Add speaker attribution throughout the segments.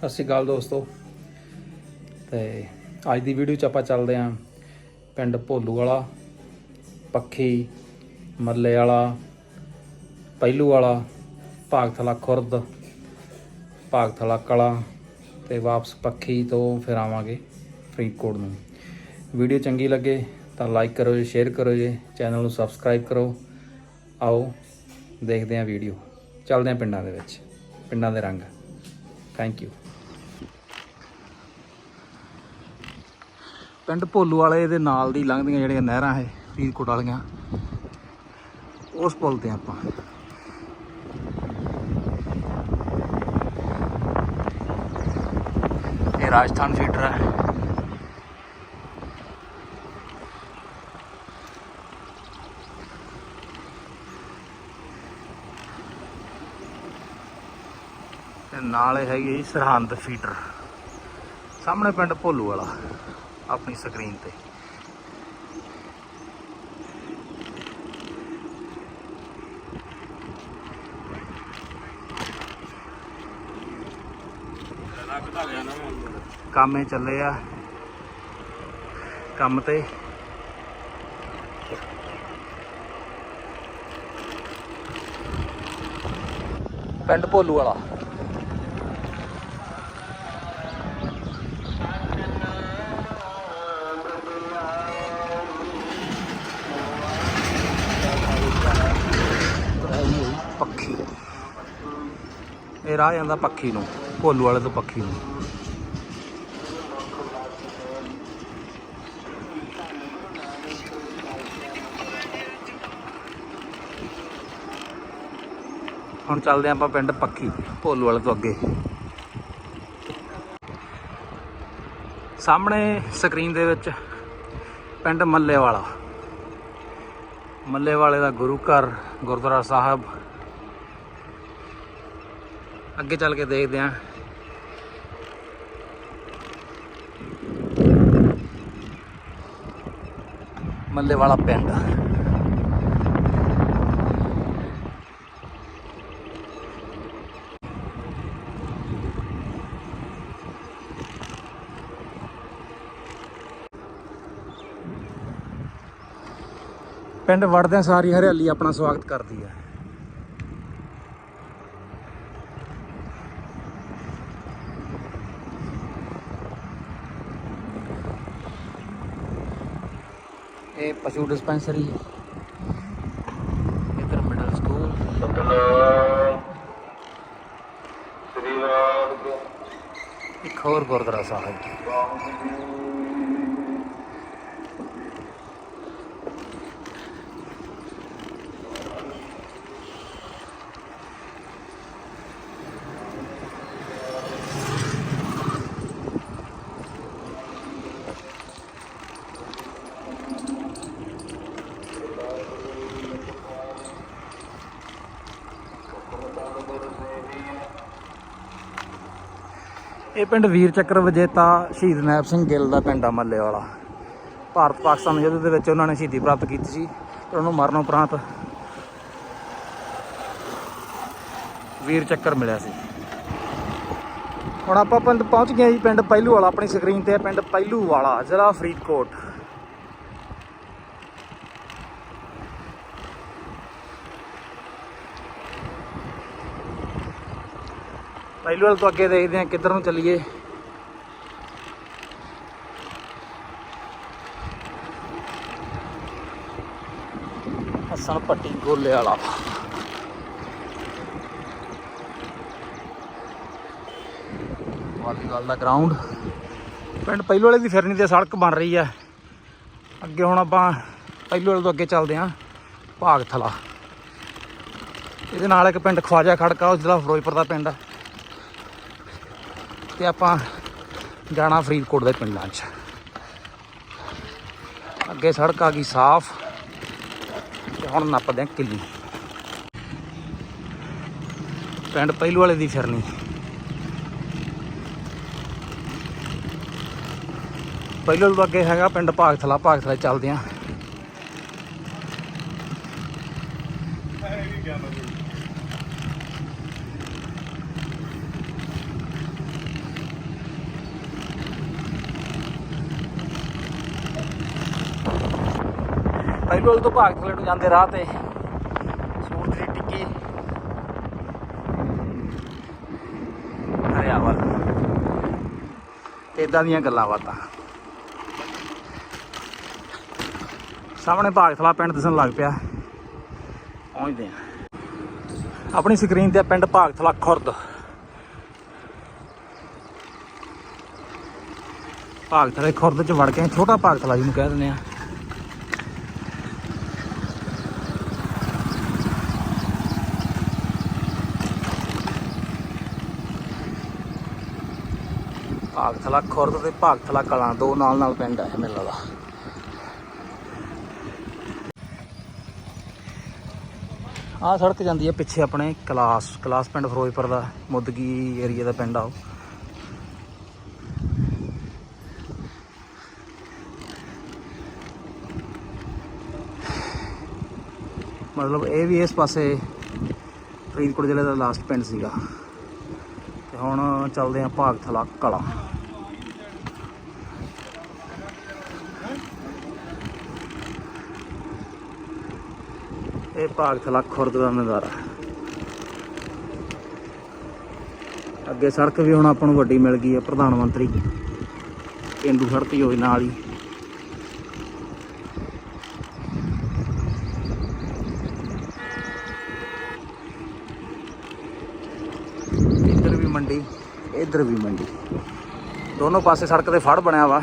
Speaker 1: ਸਤਿ ਸ਼੍ਰੀ ਅਕਾਲ ਦੋਸਤੋ। ਤੇ ਅੱਜ ਦੀ ਵੀਡੀਓ ਚ ਆਪਾਂ ਚੱਲਦੇ ਆਂ ਪਿੰਡ ਭੋਲੂ ਵਾਲਾ, ਪੱਖੀ, ਮੱਲੇ ਵਾਲਾ, ਪਹਿਲੂ ਵਾਲਾ, ਭਾਗਥਲਾ ਖੁਰਦ, ਭਾਗਥਲਾ ਕਲਾ ਤੇ ਵਾਪਸ ਪੱਖੀ ਤੋਂ ਫਿਰ ਆਵਾਂਗੇ ਫਰੀਦਕੋਟ ਨੂੰ। ਵੀਡੀਓ ਚੰਗੀ ਲੱਗੇ ਤਾਂ ਲਾਈਕ ਕਰੋ ਜੀ ਸ਼ੇਅਰ ਕਰੋ ਜੀ ਚੈਨਲ ਨੂੰ ਸਬਸਕ੍ਰਾਈਬ ਕਰੋ। ਆਓ, ਦੇਖਦੇ ਆਂ ਵੀਡੀਓ ਚੱਲਦੇ ਆਂ ਪਿੰਡਾਂ ਦੇ ਵਿੱਚ, ਪਿੰਡਾਂ ਦੇ ਰੰਗ। ਥੈਂਕ ਯੂ ਪਿੰਡ ਭੋਲੂ ਵਾਲੇ ਦੇ ਨਾਲ ਦੀ ਲੰਘਦੀਆਂ ਜਿਹੜੀਆਂ ਨਹਿਰਾਂ ਹੈ ਫਰੀਦਕੋਟ ਵਾਲੀਆਂ। ਉਸ ਪੁਲ ਤੇ ਆਪਾਂ। ਇਹ ਰਾਜਸਥਾਨ ਫੀਡਰ ਹੈ। ਤੇ ਨਾਲ ਇਹ ਹੈਗੀ ਸਰਹੰਦ ਫੀਡਰ ਸਾਹਮਣੇ ਪਿੰਡ ਭੋਲੂ ਵਾਲਾ। ਆਪਣੀ ਸਕਰੀਨ ਤੇ। ਕੰਮੇ ਚੱਲੇ ਆ। ਕੰਮ ਤੇ। ਪਿੰਡ ਭੋਲੂ ਵਾਲਾ ਪੱਖੀ ਇਹ ਰਾਹ ਜਾਂਦਾ ਪੱਖੀ ਨੂੰ, ਭੋਲੂ ਵਾਲੇ ਤੋਂ ਪੱਖੀ ਨੂੰ। ਹੁਣ ਚੱਲਦੇ ਹਾਂ ਆਪਾਂ ਪਿੰਡ ਪੱਖੀ, ਭੋਲੂ ਵਾਲੇ ਤੋਂ ਅੱਗੇ। ਸਾਹਮਣੇ ਸਕਰੀਨ ਦੇ ਵਿੱਚ ਪਿੰਡ ਮੱਲੇ ਵਾਲਾ ਮੱਲੇ ਵਾਲੇ ਦਾ ਗੁਰੂ ਘਰ, ਗੁਰਦੁਆਰਾ ਸਾਹਿਬ ਅੱਗੇ ਚੱਲ ਕੇ ਦੇਖਦੇ ਆਂ। ਮੱਲੇ ਵਾਲਾ ਪਿੰਡ। ਪਿੰਡ ਵੜਦਿਆਂ ਸਾਰੀ ਹਰਿਆਲੀ ਆਪਣਾ ਸਵਾਗਤ ਕਰਦੀ ਹੈ ਇਹ ਪਸ਼ੂ ਡਿਸਪੈਂਸਰੀ ਹੈ। ਇਧਰ ਮਿਡਲ ਸਕੂਲ ਇੱਕ ਹੋਰ ਗੁਰਦੁਆਰਾ ਸਾਹਿਬ। ਇਹ ਪਿੰਡ ਵੀਰ ਚੱਕਰ ਵਿਜੇਤਾ ਸ਼ਹੀਦ ਨੈਬ ਸਿੰਘ ਗਿੱਲ ਦਾ ਪਿੰਡ ਆ ਮੱਲੇ ਵਾਲਾ ਭਾਰਤ ਪਾਕਿਸਤਾਨ ਯੁੱਧ ਦੇ ਵਿੱਚ ਉਹਨਾਂ ਨੇ ਸ਼ਹੀਦੀ ਪ੍ਰਾਪਤ ਕੀਤੀ ਸੀ ਤੇ ਉਹਨੂੰ ਮਰਨ ਉਪਰੰਤ ਵੀਰ ਚੱਕਰ ਮਿਲਿਆ ਸੀ। ਹੁਣ ਆਪਾਂ ਪਿੰਡ ਪਹੁੰਚ ਗਏ ਜੀ, ਪਿੰਡ ਪਹਿਲੂ ਵਾਲਾ ਆਪਣੀ ਸਕਰੀਨ ਤੇ ਹੈ ਪਿੰਡ ਪਹਿਲੂ ਵਾਲਾ ਜ਼ਿਲ੍ਹਾ ਫਰੀਦਕੋਟ। ਪਹਿਲੂ ਵਾਲੇ ਤੋਂ ਅੱਗੇ ਦੇਖਦੇ ਹਾਂ ਕਿੱਧਰ ਨੂੰ ਚੱਲੀਏ। ਹਸਨ ਪੱਟੀ ਗੋਲੇ ਵਾਲਾ। ਵਾਲੀਬਾਲ ਦਾ ਗਰਾਊਂਡ ਪਿੰਡ ਪਹਿਲੂ ਵਾਲੇ ਦੀ ਫਿਰਨੀ ਤੇ ਸੜਕ ਬਣ ਰਹੀ ਹੈ ਅੱਗੇ ਹੁਣ ਆਪਾਂ ਪਹਿਲੂ ਵਾਲੇ ਤੋਂ ਅੱਗੇ ਚੱਲਦੇ ਹਾਂ, ਭਾਗਥਲਾ। ਇਹਦੇ ਨਾਲ ਇੱਕ ਪਿੰਡ ਖਵਾਜਾ ਖੜਕਾ ਉਹ ਜ਼ਿਲ੍ਹਾ ਫਿਰੋਜ਼ਪੁਰ ਦਾ ਪਿੰਡ ਹੈ ਤੇ ਆਪਾਂ ਜਾਣਾ ਫਰੀਦਕੋਟ ਦੇ ਪਿੰਡਾਂ 'ਚ। ਅੱਗੇ ਸੜਕ ਆ ਗਈ ਸਾਫ਼ ਤੇ ਹੁਣ ਨੱਪਦੇ ਆ ਕਿੱਲੀ। ਪਿੰਡ ਪਹਿਲੂ ਵਾਲੇ ਦੀ ਫਿਰਨੀ। ਪਹਿਲੂ ਤੋਂ ਅੱਗੇ ਹੈਗਾ ਪਿੰਡ ਭਾਗਥਲਾ ਭਾਗਥਲਾ ਚੱਲਦੇ ਆ ਪੁਲ ਤੋਂ ਭਾਗ ਥਲੇ ਨੂੰ ਜਾਂਦੇ ਰਾਹ ਤੇ। ਸੂਰਜ ਦੀ ਟਿੱਕੀ। ਹਰਿਆਵਲ। ਤੇ ਇਦਾਂ ਦੀਆਂ ਗੱਲਾਂ ਬਾਤਾਂ। ਸਾਹਮਣੇ ਭਾਗਥਲਾ ਪਿੰਡ ਦਿਸਣ ਲੱਗ ਪਿਆ। ਪਹੁੰਚਦੇ ਆ ਆਪਣੀ ਸਕਰੀਨ ਤੇ ਪਿੰਡ ਭਾਗਥਲਾ ਖੁਰਦ। ਭਾਗਥਲੇ ਖੁਰਦ ਚ ਵੜ ਕੇ, ਛੋਟਾ ਭਾਗਥਲਾ ਜਿਹਨੂੰ ਕਹਿ ਦਿੰਦੇ ਆ। ਭਾਗਥਲਾ ਖੁਰਦ ਤੇ ਭਾਗਥਲਾ ਕਲਾਂ ਦੋ ਨਾਲ ਨਾਲ ਪਿੰਡ ਹੈ ਮੇਲਾ ਦਾ। ਆਹ ਸੜਕ ਜਾਂਦੀ ਹੈ ਪਿੱਛੇ ਆਪਣੇ ਕਲਾਸ ਕਲਾਸ ਪਿੰਡ ਫਿਰੋਜ਼ਪੁਰ ਦਾ, ਮੁੱਦਗੀ ਏਰੀਆ ਦਾ ਪਿੰਡ ਆ ਉਹ। ਮਤਲਬ ਇਹ ਵੀ ਇਸ ਪਾਸੇ ਫਰੀਦਕੋਟ ਜ਼ਿਲ੍ਹੇ ਦਾ ਲਾਸਟ ਪਿੰਡ ਸੀਗਾ। ਤੇ ਹੁਣ ਚੱਲਦੇ ਆਂ ਭਾਗਥਲਾ ਕਲਾਂ। ਇਹ ਭਾਗਥਲਾ ਖੁਰਦ ਦਾ ਨਜ਼ਾਰਾ। ਅੱਗੇ ਸੜਕ ਵੀ ਹੁਣ ਆਪਾਂ ਨੂੰ ਵੱਡੀ ਮਿਲ ਗਈ ਹੈ, ਪ੍ਰਧਾਨ ਮੰਤਰੀ। ਕੇਂਦੂ ਸੜਕ ਯੋਜਨਾ ਵਾਲੀ ਇੱਧਰ ਵੀ ਮੰਡੀ, ਇੱਧਰ ਵੀ ਮੰਡੀ। ਦੋਨੋਂ ਪਾਸੇ ਸੜਕ ਤੇ ਫੜ ਬਣਿਆ ਵਾ।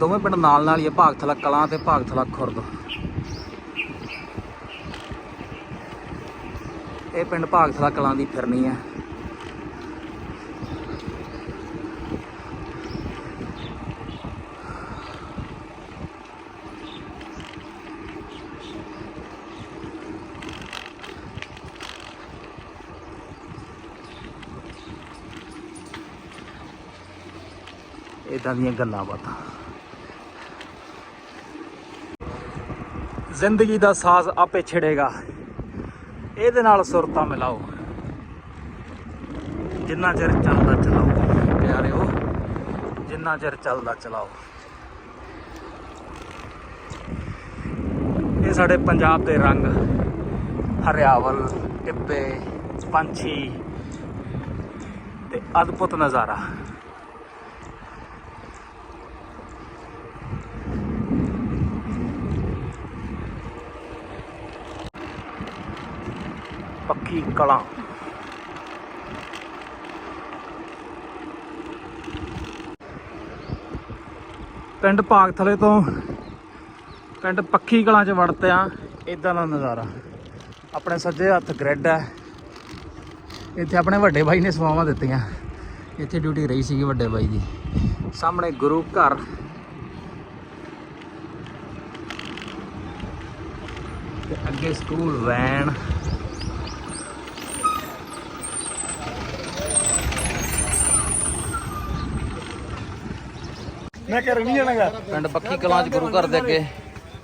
Speaker 1: ਦੋਵੇਂ ਪਿੰਡ ਨਾਲ ਨਾਲ ਹੀ ਆ ਭਾਗਥਲਾ ਕਲਾਂ ਤੇ ਭਾਗਥਲਾ ਖੁਰਦ। ਇਹ ਪਿੰਡ ਭਾਗਥਲਾ ਕਲਾਂ ਦੀ ਫਿਰਨੀ ਆ। ਇਦਾਂ ਦੀਆਂ ਗੱਲਾਂ ਬਾਤਾਂ। ਜ਼ਿੰਦਗੀ ਦਾ ਸਾਜ਼ ਆਪੇ ਛਿੜੇਗਾ। ਇਹਦੇ ਨਾਲ ਸੁਰਤਾਂ ਮਿਲਾਓ। ਜਿੰਨਾ ਚਿਰ ਚੱਲਦਾ ਚਲਾਓ, ਪਿਆਰਿਓ, ਜਿੰਨਾ ਚਿਰ ਚੱਲਦਾ ਚਲਾਓ। ਇਹ ਸਾਡੇ ਪੰਜਾਬ ਦੇ ਰੰਗ, ਹਰਿਆਵਲ, ਟਿੱਬੇ, ਪੰਛੀ ਤੇ ਅਦਭੁਤ ਨਜ਼ਾਰਾ। ਪੱਕੀ ਕਲਾਂ? ਪਿੰਡ ਭਾਗਥਲੇ ਤੋਂ ਪਿੰਡ ਪੱਖੀ ਕਲਾਂ ਚ ਵੜਤੇ ਆ ਇਦਾਂ ਦਾ ਨਜ਼ਾਰਾ। ਆਪਣੇ ਸੱਜੇ ਹੱਥ ਗ੍ਰੈਡ ਹੈ। ਇੱਥੇ ਆਪਣੇ ਵੱਡੇ ਭਾਈ ਨੇ ਸਵਾਵਾਂ ਦਿੱਤੀਆਂ। ਇੱਥੇ ਡਿਊਟੀ ਰਹੀ ਸੀਗੀ ਵੱਡੇ ਭਾਈ ਦੀ। ਸਾਹਮਣੇ ਗੁਰੂ ਘਰ। ਤੇ ਅੱਗੇ ਸਕੂਲ ਵੈਨ
Speaker 2: ਮੈਂ ਕਰ ਨਹੀਂ ਜਾਣਾਗਾ।
Speaker 1: ਪਿੰਡ ਪੱਖੀ ਕਲਾਂ ਚ ਗੁਰੂ ਘਰ ਦੇ ਅੱਗੇ।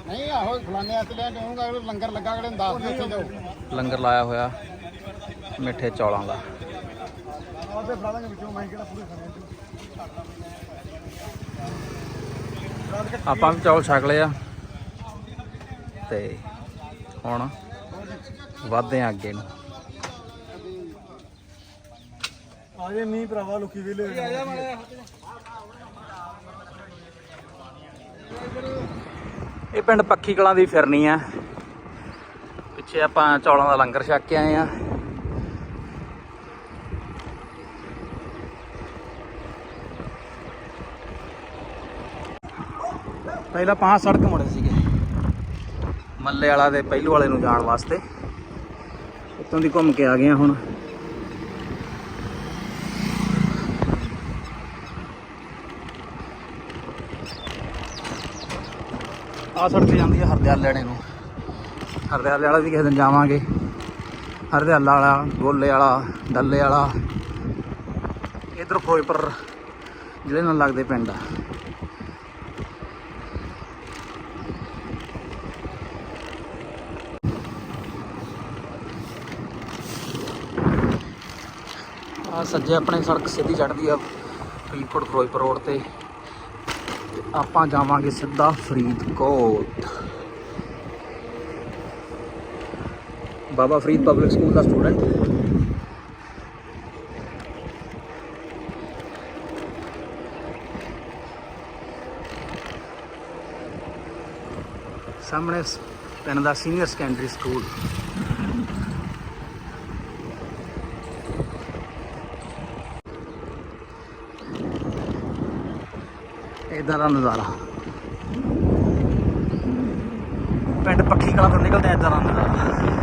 Speaker 2: ਨਹੀਂ ਆਹੋ ਫਲਾਣੇ ਹੱਥ ਲੈ ਜਾਊਂਗਾ ਲੰਗਰ ਲੱਗਾ ਅਗਲੇ ਨੂੰ ਦੱਸ ਦਿਓ ਉੱਥੇ ਜਾਓ।
Speaker 1: ਲੰਗਰ ਲਾਇਆ ਹੋਇਆ ਮਿੱਠੇ ਚੌਲਾਂ ਦਾ।
Speaker 2: ਆਪੇ ਫੜਾ ਦਾਂਗੇ ਵਿੱਚੋਂ ਮੈਂ ਕਿਹੜਾ ਪੂਰੇ ਖਾਣੇ
Speaker 1: ਆਪਾਂ ਵੀ ਚੌਲ ਛਕ ਲਏ ਆ। ਤੇ ਹੁਣ ਵਧਦੇ ਆ ਅੱਗੇ ਨੂੰ।
Speaker 2: ਆ ਜੇ ਮੀਂਹ ਭਰਾਵਾ ਲੁਕੀ ਵੇਲੇ
Speaker 1: ਇਹ ਪਿੰਡ ਪੱਖੀ ਕਲਾਂ ਦੀ ਫਿਰਨੀ ਆ। ਪਿੱਛੇ ਆਪਾਂ ਚੌਲਾਂ ਦਾ ਲੰਗਰ ਛਕ ਕੇ ਆਏ ਆ। ਪਹਿਲਾਂ ਪੰਜ ਸੜਕ ਮੁੜੇ ਸੀਗੇ। ਮੱਲੇ ਵਾਲਾ ਦੇ ਪਹਿਲੂ ਵਾਲੇ ਨੂੰ ਜਾਣ ਵਾਸਤੇ। ਉੱਤੋਂ ਦੀ ਘੁੰਮ ਕੇ ਆ ਗਏ ਹੁਣ। ਆ ਸੜਕ ਜਾਂਦੀ ਹੈ ਹਰਦਿਆਲ ਲੈਣੇ ਨੂੰ। ਹਰਦਿਆਲੇ ਵਾਲਾ ਵੀ ਕਿਸੇ ਦਿਨ ਜਾਵਾਂਗੇ। ਹਰਦਿਆਲਾ ਵਾਲਾ, ਗੋਲੇ ਵਾਲਾ, ਡੱਲੇ ਵਾਲਾ। ਇਧਰ ਫਿਰੋਜ਼ਪੁਰ ਜ਼ਿਲ੍ਹੇ ਨਾਲ ਲੱਗਦੇ ਪਿੰਡ ਆ। ਆ ਸੱਜੇ ਆਪਣੇ ਸੜਕ ਸਿੱਧੀ ਚੜਦੀ ਆ ਫਰੀਦਕੋਟ ਫਿਰੋਜ਼ਪੁਰ ਰੋਡ ਤੇ। ਆਪਾਂ ਜਾਵਾਂਗੇ ਸਿੱਧਾ ਫਰੀਦਕੋਟ। ਬਾਬਾ ਫਰੀਦ ਪਬਲਿਕ ਸਕੂਲ ਦਾ ਸਟੂਡੈਂਟ ਸਾਹਮਣੇ ਪਿੰਡ ਦਾ ਸੀਨੀਅਰ ਸੈਕੰਡਰੀ ਸਕੂਲ ਇਦਾਂ ਦਾ ਨਜ਼ਾਰਾ। ਪਿੰਡ ਪੱਖੀ ਕਲਾਂ ਤੋਂ ਨਿਕਲਦਾ ਇਦਾਂ ਦਾ ਨਜ਼ਾਰਾ।